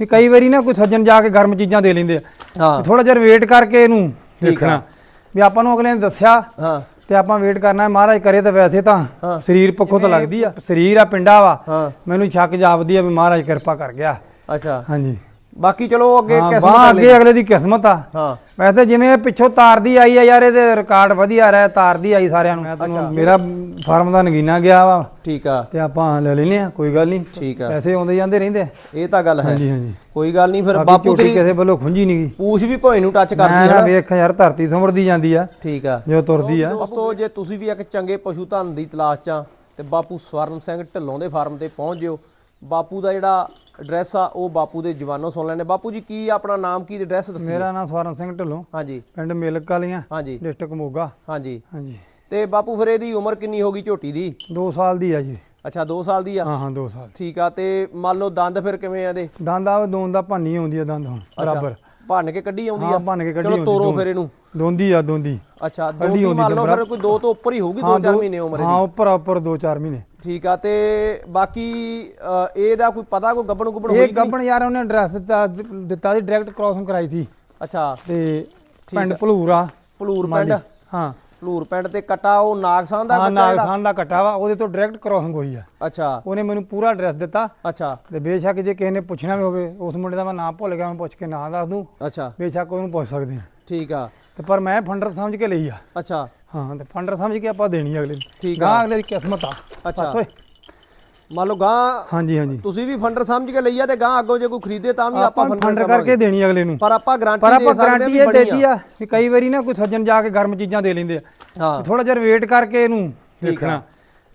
ਵੀ ਕਈ ਵਾਰੀ ਨਾ ਕੋਈ ਸੱਜਣ ਜਾ ਕੇ ਗਰਮ ਚੀਜ਼ਾਂ ਦੇ ਲੈਂਦੇ ਆ। ਹਾਂ। ਥੋੜਾ ਜਿਹਾ ਵੇਟ ਕਰਕੇ ਇਹਨੂੰ ਦੇਖਣਾ। ਵੀ ਆਪਾਂ ਨੂੰ ਅਗਲੇ ਨੇ ਦੱਸਿਆ ਹਾਂ। ਤੇ ਆਪਾਂ ਵੇਟ ਕਰਨਾ ਹੈ, ਮਹਾਰਾਜ ਕਰੇ ਤਾਂ ਵੈਸੇ ਤਾਂ। ਸਰੀਰ ਪੱਖੋਂ ਤਾਂ ਲੱਗਦੀ ਆ। ਸਰੀਰ ਆ ਪਿੰਡਾ ਵਾ। ਮੈਨੂੰ ਸ਼ੱਕ ਜਾਪਦੀ ਆ ਵੀ ਮਹਾਰਾਜ ਕਿਰਪਾ ਕਰ ਗਿਆ। ਅੱਛਾ। ਹਾਂਜੀ। ਬਾਕੀ ਚਲੋ ਅੱਗੇ ਹਾਂ, ਕਿਸਮਤ ਅਗਲੇ ਅੱਗੇ ਅਗਲੇ ਦੀ ਕਿਸਮਤ ਆ। ਹਾਂ। ਵੈਸੇ ਜਿਵੇਂ ਇਹ ਪਿੱਛੋਂ ਤਾਰਦੀ ਆਈ ਆ ਯਾਰ ਇਹਦੇ ਰਿਕਾਰਡ ਵਧੀਆ ਰਿਹਾ ਤਾਰਦੀ ਆਈ ਸਾਰਿਆਂ ਨੂੰ। ਮੇਰਾ ਫਾਰਮ ਦਾ ਨਗੀਨਾ ਗਿਆ ਵਾ। ਠੀਕ ਆ। ਤੇ ਆਪਾਂ ਲੈ ਲੈਨੇ ਆ ਕੋਈ ਗੱਲ ਨਹੀਂ। ਠੀਕ ਆ। ਪੈਸੇ ਆਉਂਦੇ ਜਾਂਦੇ ਰਹਿੰਦੇ। ਇਹ ਤਾਂ ਗੱਲ ਹੈ। ਹਾਂਜੀ ਹਾਂਜੀ। ਕੋਈ ਗੱਲ ਨਹੀਂ ਫਿਰ ਬਾਪੂ ਤੇਰੀ ਕਿਸੇ ਵੱਲੋਂ ਖੁੰਝੀ ਨਹੀਂ ਗਈ। ਪੂਛ ਵੀ ਭੋਏ ਨੂੰ ਟੱਚ ਕਰਦੀ ਹੈ ਵੇਖ ਯਾਰ ਧਰਤੀ ਸੰਭਰਦੀ ਜਾਂਦੀ ਆ। ਠੀਕ ਆ। ਜੋ ਤੁਰਦੀ ਆ। ਦੋਸਤੋ ਜੇ ਤੁਸੀਂ ਵੀ ਇੱਕ ਚੰਗੇ ਪਸ਼ੂ ਧਨ ਦੀ ਤਲਾਸ਼ 'ਚ ਆ ਤੇ ਬਾਪੂ ਸਵਰਨ ਸਿੰਘ ਢਿੱਲੋਂ ਦੇ ਫਾਰਮ ਤੇ ਪਹੁੰਚ ਜਿਓ। ਬਾਪੂ ਦਾ ਜਿਹੜਾ ਐਡਰੈਸ ਆ ਉਹ ਬਾਪੂ ਦੇ ਜਵਾਨੋਂ ਸੁਣ ਲੈਣੇ ਬਾਪੂ ਜੀ ਕੀ ਆਪਣਾ ਨਾਮ ਕੀ ਐਡਰੈਸ ਦੱਸੀ ਮੇਰਾ ਨਾਮ ਸਵਰਨ ਸਿੰਘ ਢਿੱਲੋਂ। ਹਾਂਜੀ। ਪਿੰਡ ਮੇਲਕ ਵਾਲੀਆਂ ਹਾਂਜੀ। ਡਿਸਟ੍ਰਿਕਟ ਮੋਗਾ। ਹਾਂਜੀ। ਹਾਂਜੀ। ਤੇ ਬਾਪੂ ਫਿਰ ਇਹਦੀ ਉਮਰ ਕਿੰਨੀ ਹੋ ਗਈ ਝੋਟੀ ਦੀ? 2 ਸਾਲ ਦੀ ਆ ਜੀ। ਅੱਛਾ 2 ਸਾਲ ਦੀ ਆ? ਹਾਂ ਹਾਂ 2 ਸਾਲ। ਠੀਕ ਆ ਤੇ ਮੰਨ ਲਓ ਦੰਦ ਫਿਰ ਕਿਵੇਂ ਆ ਇਹਦੇ? ਦੰਦ ਆ ਦੋਨ ਦਾ ਭਾਨੀ ਆਉਂਦੀ ਆ ਦੰਦ ਹੁਣ ਬਰਾਬਰ। ਭੰਨ ਕੇ ਕੱਢੀ ਆਉਂਦੀ ਹਾਂ ਆ ਭੰਨ ਕੇ ਕੱਢੀ ਚਲੋ ਆਉਂਦੀ ਤੋਰੋ ਦੋਨ। ਫਿਰ ਇਹਨੂੰ। ਦੋਂਦੀ ਆ ਦੋਂਦੀ। ਅੱਛਾ ਦੋਦੀ ਮੰਨ ਲਓ ਫਿਰ ਕੋਈ 2 ਤੋਂ ਉੱਪਰ ਹੀ ਹੋਊਗੀ 2-4 ਮਹੀਨੇ ਉਮਰ ਹਾਂ ਇਹਦੀ। ਉੱਪਰ ਉੱਪਰ 2-4 ਮਹੀਨੇ। ਠੀਕ ਆ ਤੇ ਬਾਕੀ ਇਹਦਾ ਕੋਈ ਪਤਾ ਕੋਈ ਗੱਬਣ ਗੁੱਬਣ ਹੋਈ ਇਹ? ਗੱਬਣ ਯਾਰ ਉਹਨੇ ਐਡਰੈਸ ਦਿੱਤਾ ਦਿੱਤਾ ਸੀ ਡਾਇਰੈਕਟ ਕ੍ਰਾਸਿੰਗ ਕਰਾਈ ਸੀ। ਅੱਛਾ। ਤੇ ਪਿੰਡ ਭਲੂਰਾ ਭਲੂਰ ਪਿੰਡ? ਹਾਂ। ਭਲੂਰ ਪਿੰਡ ਤੇ ਕਟਾ ਉਹ ਨਾਗਸਾਂ ਦਾ ਜਿਹੜਾ? ਨਾਗਸਾਨ ਦਾ ਕੱਟਾ ਵਾ ਉਹਦੇ ਤੋਂ ਡਾਇਰੈਕਟ ਕ੍ਰਾਸਿੰਗ ਹੋਈ ਆ। ਅੱਛਾ। ਉਹਨੇ ਮੈਨੂੰ ਪੂਰਾ ਐਡਰੈਸ ਦਿੱਤਾ। ਅੱਛਾ। ਤੇ ਬੇਸ਼ੱਕ ਜੇ ਕਿਸੇ ਨੇ ਪੁੱਛਣਾ ਵੀ ਹੋਵੇ ਉਸ ਮੁੰਡੇ ਦਾ ਮੈਂ ਨਾਮ ਭੁੱਲ ਗਿਆ ਮੈਂ ਪੁੱਛ ਕੇ ਨਾਂ ਦੱਸ ਦੂੰ। ਅੱਛਾ। ਬੇਸ਼ੱਕ ਉਹਨੂੰ ਪੁੱਛ ਸਕਦੇ ਆ। ਠੀਕ ਆ। ਤੇ ਪਰ ਮੈਂ ਫੰਡਰ ਸਮਝ ਕੇ ਲਈ ਆ। ਅੱਛਾ। ਹਾਂ ਤੇ ਫੰਡਰ ਸਮਝ ਕੇ ਆਪਾਂ ਦੇਣੀ ਅਗਲੇ ਨੂੰ। ਠੀਕ ਆ। ਅਗਲੇ ਦੀ ਕਿਸਮਤ ਆ। ਅੱਛਾ। ਬਸ ਓਏ। ਮੰਨ ਲਓ ਗਾਂ ਹਾਂਜੀ ਹਾਂਜੀ। ਤੁਸੀਂ ਵੀ ਫੰਡਰ ਸਮਝ ਕੇ ਲਈ ਆ ਤੇ ਗਾਂ ਅੱਗੋਂ ਜੇ ਕੋਈ ਖਰੀਦੇ ਤਾਂ ਵੀ ਆਪਾਂ ਆਪਾਂ ਫੰਡਰ ਕਰਕੇ ਦੇਣੀ ਅਗਲੇ ਨੂੰ। ਪਰ ਆਪਾਂ ਗਾਰੰਟੀ ਪਰ ਆਪਾਂ ਗਾਰੰਟੀ ਇਹ ਦੇਤੀ ਆ ਵੀ ਕਈ ਵਾਰੀ ਨਾ ਕੋਈ ਸੱਜਣ ਜਾ ਕੇ ਗਰਮ ਚੀਜ਼ਾਂ ਦੇ ਲੈਂਦੇ ਆ। ਹਾਂ। ਥੋੜਾ ਜਿਹਾ ਵੇਟ ਕਰਕੇ ਇਹਨੂੰ। ਦੇਖਣਾ।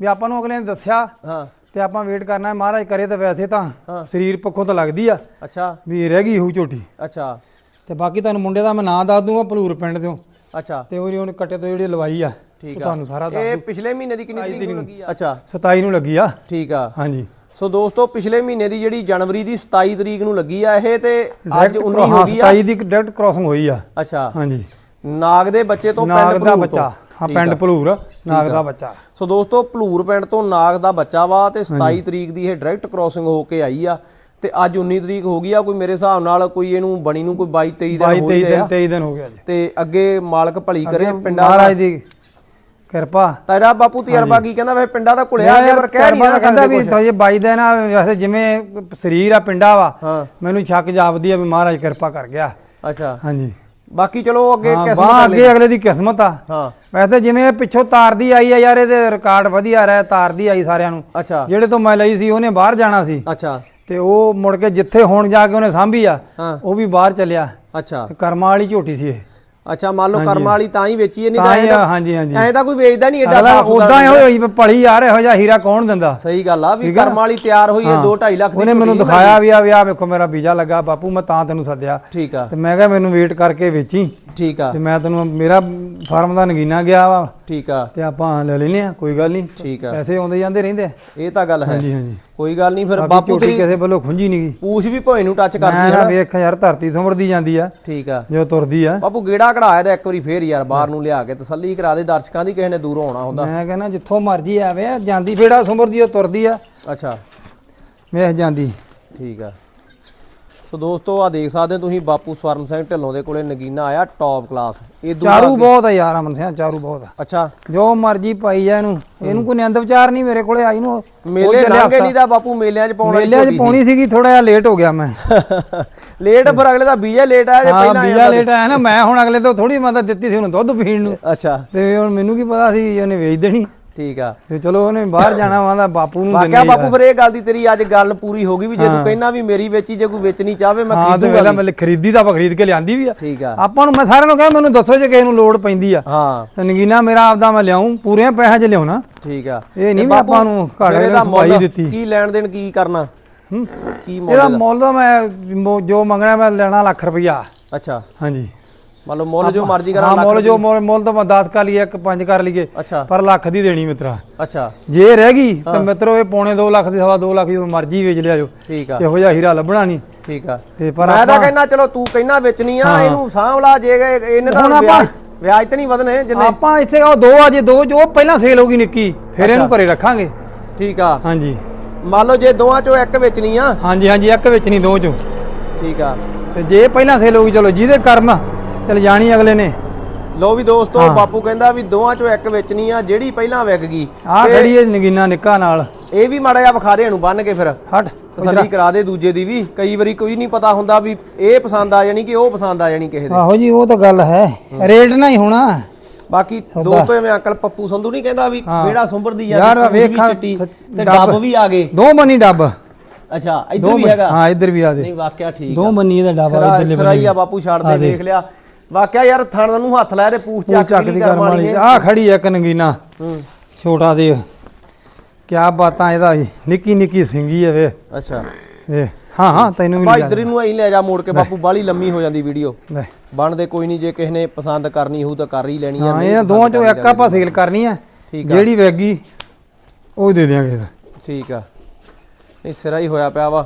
ਵੀ ਆਪਾਂ ਨੂੰ ਅਗਲੇ ਨੇ ਦੱਸਿਆ ਹਾਂ। ਤੇ ਆਪਾਂ ਵੇਟ ਕਰਨਾ ਹੈ, ਮਹਾਰਾਜ ਕਰੇ ਤਾਂ ਵੈਸੇ ਤਾਂ। ਸਰੀਰ ਪੱਖੋਂ ਤਾਂ ਲੱਗਦੀ ਆ। ਅੱਛਾ। ਵੀ ਰਹਿ ਗਈ ਹੋਊ ਝੋਟੀ। ਅੱਛਾ। ਤੇ ਬਾਕੀ ਤੁਹਾਨੂੰ ਮੁੰਡੇ ਦਾ ਮੈਂ ਨਾਂ ਦੱਸ ਦੂੰਗਾ ਭਲੂਰ ਪਿੰਡ ਤੋਂ ਅੱਛਾ। ਤੇ ਉਹਦੀ ਉਹਨੇ ਕੱਟੇ ਤੋਂ ਜਿਹੜੀ ਲਵਾਈ ਆ ਠੀਕ ਉਹ ਆ। ਤੁਹਾਨੂੰ ਸਾਰਾ ਦੱਸ ਇਹ ਪਿਛਲੇ ਮਹੀਨੇ ਦੀ ਕਿੰਨੀ ਤਰੀਕ ਨੂੰ ਲੱਗੀ ਆ? ਅੱਛਾ 27 ਨੂੰ ਲੱਗੀ ਆ। ਠੀਕ ਆ। ਹਾਂਜੀ। ਸੋ ਦੋਸਤੋ ਪਿਛਲੇ ਮਹੀਨੇ ਦੀ ਜਿਹੜੀ ਜਨਵਰੀ ਦੀ 27 ਤਰੀਕ ਨੂੰ ਲੱਗੀ ਆ ਇਹ ਤੇ ਅੱਜ Direct 19 ਹੋ ਗਈ ਆ। 27 ਦੀ ਡਾਇਰੈਕਟ ਕ੍ਰਾਸਿੰਗ ਹੋਈ ਆ। ਅੱਛਾ। ਹਾਂਜੀ। ਨਾਗ ਦੇ ਬੱਚੇ ਤੋਂ ਪਿੰਡ ਦਾ ਭਲੂਰ ਬੱਚਾ। ਤੋਂ। ਹਾਂ ਪਿੰਡ। ਭਲੂਰ ਨਾਗ ਦਾ ਬੱਚਾ। ਸੋ ਦੋਸਤੋ ਭਲੂਰ ਪਿੰਡ ਤੋਂ ਨਾਗ ਦਾ ਬੱਚਾ ਵਾ ਤੇ 27 ਤਰੀਕ ਦੀ ਇਹ ਡਾਇਰੈਕਟ ਕ੍ਰਾਸਿੰਗ ਹੋ ਕੇ ਆਈ ਆ। ਤੇ ਅੱਜ 19 ਤਰੀਕ ਹੋ ਗਈ ਆ ਕੋਈ ਮੇਰੇ ਹਿਸਾਬ ਨਾਲ ਕੋਈ ਇਹਨੂੰ ਬਣੀ ਨੂੰ ਕੋਈ 22 23 ਦਿਨ 22 ਹੋ 23 ਗਏ ਦਿਨ ਆ 23 ਦਿਨ ਹੋ ਗਿਆ ਜੀ। ਤੇ ਅੱਗੇ ਮਾਲਕ ਭਲੀ ਕਰੇ ਪਿੰਡਾਂ ਦਾ ਮਹਾਰਾਜ ਦੀ ਕਿਰਪਾ। ਤੇਰਾ ਬਾਪੂ ਤਜਰਬਾ ਕੀ ਕਹਿੰਦਾ ਵੇ ਪਿੰਡਾਂ ਦਾ ਘੁਲਿਆ ਅੱਗੇ ਪਰ ਕਹਿ ਨਹੀਂ ਕਹਿੰਦਾ ਵੀ ਕੁਛ। ਤਾਂ ਇਹ ਬਾਈ ਦਾ ਨਾ ਵੈਸੇ ਜਿਵੇਂ ਸਰੀਰ ਆ ਪਿੰਡਾ ਵਾ ਮੈਨੂੰ ਸ਼ੱਕ ਜਾਪਦੀ ਆ ਵੀ ਮਹਾਰਾਜ ਕਿਰਪਾ ਕਰ ਗਿਆ। ਅੱਛਾ। ਹਾਂਜੀ। ਬਾਕੀ ਚਲੋ ਅੱਗੇ ਕਿਸਮਤ ਅਗਲੇ ਅੱਗੇ ਅਗਲੇ ਦੀ ਕਿਸਮਤ ਆ। ਹਾਂ। ਵੈਸੇ ਜਿਵੇਂ ਪਿੱਛੋਂ ਤਾਰਦੀ ਆਈ ਆ ਯਾਰ ਇਹਦੇ ਰਿਕਾਰਡ ਵਧੀਆ ਰਿਹਾ ਤਾਰਦੀ ਆਈ ਸਾਰਿਆਂ ਨੂੰ। ਅੱਛਾ। ਜਿਹੜੇ ਤੋਂ ਮੈਂ ਲਈ ਸੀ ਉਹਨੇ ਬਾਹਰ ਜਾਣਾ ਸੀ। ਅੱਛਾ। ਤੇ ਉਹ ਮੁੜ ਕੇ ਜਿੱਥੇ ਹੁਣ ਜਾ ਕੇ ਉਹਨੇ ਸਾਂਭੀ ਆ ਹਾਂ। ਉਹ ਵੀ ਬਾਹਰ ਚੱਲਿਆ। ਅੱਛਾ। ਤੇ ਕਰਮਾਂ ਵਾਲੀ ਝੋਟੀ ਸੀ ਇਹ। ਅੱਛਾ ਮੰਨ ਲਓ ਕਰਮ ਵਾਲੀ ਤਾਂ ਹੀ ਵੇਚੀ ਹੈ ਨਹੀਂ ਤਾਂ ਹੀ ਹਾਂਜੀ ਹਾਂਜੀ। ਐਂ ਤਾਂ ਕੋਈ ਵੇਚਦਾ ਨਹੀਂ ਐਡਾ ਸਾਫ਼ ਉਦਾਂ ਇਹੋ ਹੋਈ ਭਲੀ ਯਾਰ ਇਹੋ ਜਿਹਾ ਹੀਰਾ ਕੌਣ ਦਿੰਦਾ? ਸਹੀ ਗੱਲ ਆ ਵੀ। ਕਰਮ ਵਾਲੀ ਤਿਆਰ ਹੋਈ ਹੈ 2 2.5 ਲੱਖ ਦੀ ਉਹਨੇ ਮੈਨੂੰ ਦਿਖਾਇਆ ਵੀ ਆ ਵੀ ਆ ਵੇਖੋ ਮੇਰਾ ਵੀਜ਼ਾ ਲੱਗਾ ਬਾਪੂ ਮੈਂ ਤਾਂ ਤੈਨੂੰ ਸੱਦਿਆ। ਠੀਕ ਆ। ਤੇ ਮੈਂ ਕਿਹਾ ਮੈਨੂੰ ਵੇਟ ਕਰਕੇ ਵੇਚੀ। ਠੀਕ ਆ। ਤੇ ਮੈਂ ਤੈਨੂੰ ਮੇਰਾ ਫਾਰਮ ਦਾ ਨਗੀਨਾ ਗਿਆ ਵਾ। ਠੀਕ ਆ। ਤੇ ਆਪਾਂ ਲੈ ਲੈਨੇ ਆ ਕੋਈ ਗੱਲ ਨਹੀਂ। ਠੀਕ ਆ। ਪੈਸੇ ਆਉਂਦੇ ਜਾਂਦੇ ਰਹਿੰਦੇ ਇਹ ਤਾਂ ਗੱਲ ਹੈ। ਹਾਂਜੀ ਹਾਂਜੀ। ਕੋਈ ਗੱਲ ਨਹੀਂ ਫਿਰ ਬਾਪੂ ਤੇਰੀ ਕਿਸੇ ਵੱਲੋਂ ਖੁੰਝੀ ਨਹੀਂ ਗਈ ਪੂਛ ਵੀ ਭੋਏ ਨੂੰ ਟੱਚ ਕਰਦੀ ਨਾ। ਹੈ ਵੇਖ ਯਾਰ ਧਰਤੀ ਸੰਭਰਦੀ ਜਾਂਦੀ ਆ। ਠੀਕ ਆ। ਜੋ ਤੁਰਦੀ ਆ। ਬਾਪੂ ਗੇੜਾ ਕਢਾਇਆ ਤਾਂ ਇੱਕ ਵਾਰੀ ਫੇਰ ਯਾਰ ਬਾਹਰ ਨੂੰ ਲਿਆ ਕੇ ਤਸੱਲੀ ਕਰਾ ਦੇ ਦਰਸ਼ਕਾਂ ਦੀ ਕਿਸੇ ਨੇ ਦੂਰੋਂ ਆਉਣਾ ਹੁੰਦਾ। ਮੈਂ ਕਹਿੰਦਾ ਜਿੱਥੋਂ ਮਰਜ਼ੀ ਆਵੇ ਜਾਂਦੀ ਫੇੜਾ ਸੰਭਰਦੀ ਉਹ ਤੁਰਦੀ ਆ। ਅੱਛਾ। ਵੇਖ ਜਾਂਦੀ। ਠੀਕ ਆ। ਸੋ ਦੋਸਤੋ ਆ ਦੇਖ ਸਕਦੇ ਤੁਸੀਂ ਬਾਪੂ ਸਵਰਨ ਸਿੰਘ ਢਿੱਲੋਂ ਦੇ ਕੋਲੇ ਨਗੀਨਾ ਆਇਆ ਟੌਪ ਕਲਾਸ ਇਹ ਚਾਰੂ ਬਹੁਤ ਆ ਯਾਰ ਅਮਨ ਸਿੰਘ ਚਾਰੂ ਬਹੁਤ ਆ। ਅੱਛਾ। ਜੋ ਮਰਜ਼ੀ ਪਾਈ ਜਾ ਇਹਨੂੰ। ਇਹਨੂੰ ਕੋਈ ਨਿੰਦ ਵਿਚਾਰ ਨਹੀਂ ਮੇਰੇ ਕੋਲੇ ਆਈ ਨੂੰ ਮੇਲੇ ਲੰਘੇ। ਨਹੀਂ ਦਾ ਬਾਪੂ ਮੇਲਿਆਂ 'ਚ ਪਾਉਣ ਮੇਲਿਆਂ 'ਚ ਪਾਉਣੀ ਸੀਗੀ ਥੋੜਾ ਜਿਹਾ ਲੇਟ ਹੋ ਗਿਆ ਮੈਂ। ਲੇਟ ਫਿਰ ਅਗਲੇ ਦਾ ਬੀਜਾ ਲੇਟ ਆਇਆ ਜੇ ਪਹਿਲਾਂ ਬੀਜਾ ਲੇਟ ਆਇਆ ਨਾ ਮੈਂ ਹੁਣ ਅਗਲੇ ਤੋਂ ਥੋੜੀ ਮਦਦ ਦਿੱਤੀ ਸੀ ਉਹਨੂੰ ਦੁੱਧ ਪੀਣ ਨੂੰ। ਅੱਛਾ। ਤੇ ਹੁਣ ਮੈਨੂੰ ਕੀ ਪਤਾ ਸੀ ਉਹਨੇ ਵੇਚ ਦੇਣੀ। ਠੀਕ ਆ। ਤੇ ਚਲੋ ਉਹਨੇ ਬਾਹਰ ਜਾਣਾ ਵਾਂਦਾ ਬਾਪੂ ਨੂੰ ਵਾਕਿਆ ਦਿੰਦੇ ਬਾਪੂ ਫਿਰ ਇਹ ਗੱਲ ਦੀ ਤੇਰੀ ਅੱਜ ਗੱਲ ਪੂਰੀ ਹੋ ਗਈ ਵੀ ਜੇ ਤੂੰ ਕਹਿਣਾ ਵੀ ਮੇਰੀ ਵੇਚੀ ਜੇ ਕੋਈ ਵੇਚਣੀ ਚਾਹਵੇ ਮੈਂ ਹਾਂ ਤੇ ਖਰੀਦੂਗਾ ਮੈਂ ਖਰੀਦੀ ਤਾਂ ਆਪਾਂ ਖਰੀਦ ਕੇ ਲਿਆਂਦੀ ਵੀ ਆ। ਠੀਕ ਆ। ਆਪਾਂ ਨੂੰ ਮੈਂ ਸਾਰਿਆਂ ਨੂੰ ਕਿਹਾ ਮੈਨੂੰ ਦੱਸੋ ਜੇ ਕਿਸੇ ਨੂੰ ਲੋੜ ਪੈਂਦੀ ਆ। ਹਾਂ। ਤੇ ਨਗੀਨਾ ਮੇਰਾ ਆਪਦਾ ਮੈਂ ਲਿਆਉਂ ਪੂਰੇ ਪੈਸੇ 'ਚ ਲਿਆਉਣਾ। ਠੀਕ ਆ। ਇਹ ਨਹੀਂ ਆਪਾਂ ਨੂੰ ਘਾੜੇ ਸਫ਼ਾਈ ਮੁੱਲ ਦਿੱਤੀ। ਕੀ ਲੈਣ ਦੇਣ ਕੀ ਕਰਨਾ? ਹੂੰ। ਕੀ ਮੁੱਲ? ਇਹਦਾ? ਮੁੱਲ ਮੋ- ਜੋ ਮੰਗਣਾ ਮੈਂ ਲੈਣਾ ਲੱਖ ਰੁਪਈਆ। ਅੱਛਾ। ਹਾਂਜੀ। ਮੰਨ ਲਓ ਮੁੱਲ ਜੋ ਮਰਜ਼ੀ ਕਰਾਂ ਹਾਂ ਲੱਖ ਮੁੱਲ ਜੋ ਮੁੱਲ ਮੁੱਲ ਤਾਂ ਮੈਂ 10 ਕਰ ਲਈਏ ਇੱਕ 5 ਕਰ ਲਈਏ ਅੱਛਾ। ਪਰ ਲੱਖ ਦੀ ਦੇਣੀ ਮਿੱਤਰਾ। ਅੱਛਾ। ਜੇ ਰਹਿ ਗਈ ਤਾਂ ਮਿੱਤਰੋ ਇਹ ਪੌਣੇ 2 ਲੱਖ ਦੀ ਸਵਾ 2 ਲੱਖ ਦੀ ਮਰਜ਼ੀ ਵੇਚ ਲਿਆ ਜੋ। ਠੀਕ ਆ। ਇਹੋ ਜਿਹਾ ਹੀਰਾ ਲੱਭਣਾ ਨਹੀਂ। ਠੀਕ ਆ। ਤੇ ਪਰ ਮੈਂ ਤਾਂ ਕਹਿੰਦਾ ਚਲੋ ਤੂੰ ਕਹਿਣਾ ਵੇਚਣੀ ਆ। ਇਹਨੂੰ ਸਾਂਭਲਾ ਜੇ ਇਹਨੇ ਤਾਂ ਵਿਆਜ ਤੇ ਨਹੀਂ ਵਧਨੇ ਜਿੰਨੇ ਆਪਾਂ ਇੱਥੇ ਉਹ ਦੋ ਆ ਜੇ ਦੋ ਜੋ ਪਹਿਲਾਂ ਸੇਲ ਹੋ ਗਈ ਨਿੱਕੀ ਫਿਰ ਇਹਨੂੰ ਘਰੇ ਰੱਖਾਂਗੇ। ਠੀਕ ਆ। ਹਾਂਜੀ। ਮੰਨ ਲਓ ਜੇ ਦੋਵਾਂ ਚੋਂ ਇੱਕ ਵੇਚਣੀ ਆ। ਹਾਂਜੀ ਹਾਂਜੀ ਇੱਕ ਵਿੱਚ ਨਹੀਂ ਦੋ ਚੋਂ। ਠੀਕ ਆ। ਤੇ ਜੇ ਪਹਿਲਾਂ ਸੇਲ ਹੋਊਗੀ ਚਲੋ ਜਿਹਦੇ ਕਰਮ ਚਲ ਜਾਣੀ ਅਗਲੇ ਨੇ। ਲੋ ਵੀ ਦੋਸਤੋ ਬਾਪੂ ਕਹਿੰਦਾ ਵੀ ਦੋਵਾਂ ਚੋਂ ਇੱਕ ਵੇਚਣੀ ਆ ਜਿਹੜੀ ਪਹਿਲਾਂ ਵਿਕ ਗਈ। ਆਹ ਖੜੀ ਹੈ ਨਗੀਨਾ ਨਿੱਕਾ ਨਾਲ। ਇਹ ਵੀ ਮਾੜਾ ਜਿਹਾ ਵਿਖਾ ਦੇ ਇਹਨੂੰ ਬੰਨ ਕੇ ਫਿਰ। ਹਟ ਤਸੱਲੀ ਕਰਾ ਦੇ ਦੂਜੇ ਦੀ ਵੀ। ਕਈ ਵਾਰੀ ਕੋਈ ਨਹੀਂ ਪਤਾ ਹੁੰਦਾ ਵੀ ਇਹ ਪਸੰਦ ਆ ਜਾਣੀ ਕਿ ਉਹ ਪਸੰਦ ਆ ਜਾਣੀ ਕਿਸੇ ਦੇ। ਆਹੋ ਜੀ ਉਹ ਤਾਂ ਗੱਲ ਹੈ। ਰੇਟ ਨਾ ਹੀ ਹੋਣਾ। ਬਾਕੀ ਦੋਸਤੋ ਐਵੇਂ ਅੰਕਲ ਪੱਪੂ ਸੰਧੂ ਨਹੀਂ ਕਹਿੰਦਾ ਵੀ ਵਿਹੜਾ ਸੁੰਬਰਦੀ ਆ ਯਾਰ ਵੇਖਾਂ ਚਿੱਟੀ ਤੇ ਡੱਬ। ਵੀ ਆ ਗਏ। ਦੋ ਮਨੀ ਡੱਬ। ਅੱਛਾ ਇੱਧਰ ਦੋ ਵੀ ਹੈਗਾ? ਹਾਂ ਇੱਧਰ ਵੀ ਆ ਦੇ। ਨਹੀਂ ਵਾਕਿਆ ਠੀਕ ਦੋ ਮਨੀ ਇਹਦਾ ਡੱਬ ਆ ਇੱਧਰਲੇ ਸਰਾਈ ਆ ਬਾਪੂ ਛੱਡ ਦੇ ਦੇਖ ਲਿਆ। ਵਾਕਿਆ ਯਾਰ ਥਣ ਨੂੰ ਹੱਥ ਲਾਇਆ ਤੇ ਪੂਛ ਉਹ ਚੱਕ ਦੀ ਕਰਮ ਵਾਲੀ ਆਹ ਖੜੀ ਹੈ ਇੱਕ ਨਗੀਨਾ ਹੂੰ। ਛੋਟਾ ਦੇ। ਕਿਆ ਬਾਤਾਂ ਇਹਦਾ ਨਿੱਕੀ ਨਿੱਕੀ ਸਿੰਗੀ ਹੈ ਵੇ। ਅੱਛਾ। ਇਹ ਹਾਂ ਹਾਂ ਤੈਨੂੰ ਵੀ ਨਹੀਂ ਇਧਰ ਨੂੰ ਆਈ ਲੈ ਜਾ ਮੋੜ ਕੇ ਬਾਪੂ ਬਾਲੀ ਲੰਮੀ ਹੋ ਜਾਂਦੀ ਵੀਡੀਓ। ਬਣਦੇ ਕੋਈ ਨਹੀਂ ਜੇ ਕਿਸੇ ਨੇ ਪਸੰਦ ਕਰਨੀ ਹੋਊ ਤਾਂ ਕਰ ਹੀ ਲੈਣੀ ਆ ਹਾਂ ਇਹਨਾਂ ਦੋਵਾਂ ਚੋਂ ਇੱਕ ਆਪਾਂ ਸੇਲ ਕਰਨੀ ਆ। ਆ। ਜਿਹੜੀ ਵੈਗੀ ਉਹ ਦੇ ਦਿਆਂਗੇ ਠੀਕ ਆ। ਨਹੀਂ ਸਿਰਾ ਹੀ ਹੋਇਆ ਪਿਆ ਵਾ।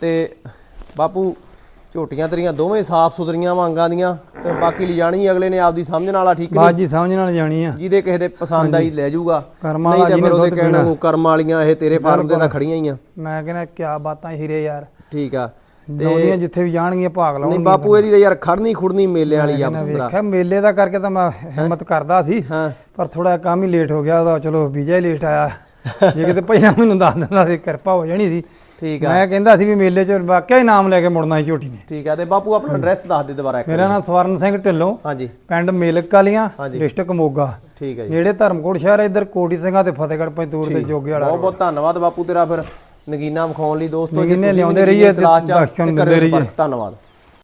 ਤੇ ਬਾਪੂ ਝੋਟੀਆਂ ਤੇਰੀਆਂ ਦੋਵੇਂ ਸਾਫ਼ ਸੁਥਰੀਆਂ ਵਾਂਗਾਂ ਦੀਆਂ ਤੇ ਬਾਕੀ ਲਿਜਾਣੀ ਅਗਲੇ ਨੇ ਆਪਦੀ ਸਮਝਣ ਵਾਲਾ ਠੀਕ ਨਹੀਂ? ਬਾਤ ਜੀ ਸਮਝ ਨਾਲ ਜਾਣੀ ਆ। ਜਿਹਦੇ ਕਿਸੇ ਦੇ ਪਸੰਦ ਆਈ ਲੈ ਜਾਊਗਾ। ਕਰਮਾਂ ਨਹੀਂ ਵਾਲਾ ਤਾਂ ਜਿਹਨੇ ਦੁੱਧ ਕਹਿਣਾ ਪੀਣਾ। ਨੂੰ ਕਰਮ ਵਾਲੀਆਂ ਇਹ ਤੇਰੇ ਫਾਰਮ ਤੇ ਤਾਂ ਖੜੀਆਂ ਹੀ ਆ। ਮੈਂ ਕਹਿੰਦਾ ਕਿਆ ਬਾਤਾਂ ਹੀਰੇ ਯਾਰ। ਠੀਕ ਆ। ਦੋਦੀਆਂ ਜਿੱਥੇ ਵੀ ਜਾਣਗੀਆਂ ਭਾਗ ਨਹੀਂ ਲਾਉਣਗੀਆਂ ਬਾਪੂ ਇਹਦੀ ਤਾਂ ਯਾਰ ਖੜਨੀ ਖੁੜਨੀ ਮੇਲੇ ਵਾਲੀ ਆ ਪੂਰਾ ਵੇਖਿਆ ਮੇਲੇ ਦਾ ਕਰਕੇ ਤਾਂ ਮੈਂ ਹਿੰਮਤ ਕਰਦਾ ਸੀ ਹਾਂ। ਪਰ ਥੋੜਾ ਕੰਮ ਹੀ ਲੇਟ ਹੋ ਗਿਆ ਉਹਦਾ ਚਲੋ ਵੀਜ਼ਾ ਹੀ ਲੇਟ ਆਇਆ। ਜੇ ਕਿਤੇ ਪਹਿਲਾਂ ਮੈਨੂੰ ਦੱਸ ਦਿੰਦਾ ਸੀ ਕਿਰਪਾ ਹੋ ਜਾਣੀ ਸੀ। ਠੀਕ ਆ। ਮੈਂ ਕਹਿੰਦਾ ਸੀ ਵੀ ਮੇਲੇ 'ਚ ਵਾਕਿਆ ਹੀ ਨਾਮ ਲੈ ਕੇ ਮੁੜਨਾ ਸੀ ਝੋਟੀ ਨੇ। ਠੀਕ ਆ ਤੇ ਬਾਪੂ ਆਪਣਾ ਐਡਰੈਸ ਦੱਸ ਦੇ ਦੁਬਾਰਾ ਇੱਕ ਮੇਰਾ ਨਾਮ ਸਵਰਨ ਸਿੰਘ ਢਿੱਲੋਂ ਹਾਂਜੀ। ਪਿੰਡ ਮੇਲਕ ਕਾਲੀਆਂ। ਡਿਸਟ੍ਰਿਕਟ ਮੋਗਾ। ਠੀਕ ਹੈ ਜੀ। ਜਿਹੜੇ ਧਰਮਕੋਟ ਸ਼ਹਿਰ ਹੈ ਇੱਧਰ ਕੋਟੀ ਸਿੰਘਾਂ ਤੇ ਫਤਿਹਗੜ੍ਹ ਪੰਤੂਰ ਤੇ ਜੋਗੇ ਵਾਲਾ ਬਹੁਤ ਬਹੁਤ ਧੰਨਵਾਦ ਬਾਪੂ ਤੇਰਾ ਫਿਰ ਨਗੀਨਾ ਵਿਖਾਉਣ ਲਈ ਦੋਸਤੋ ਜੇ ਤੁਸੀਂ ਲਿਆਉਂਦੇ ਰਹੀਏ ਤੇ ਦਰਸ਼ਨ ਦਿੰਦੇ ਰਹੀਏ। ਧੰਨਵਾਦ।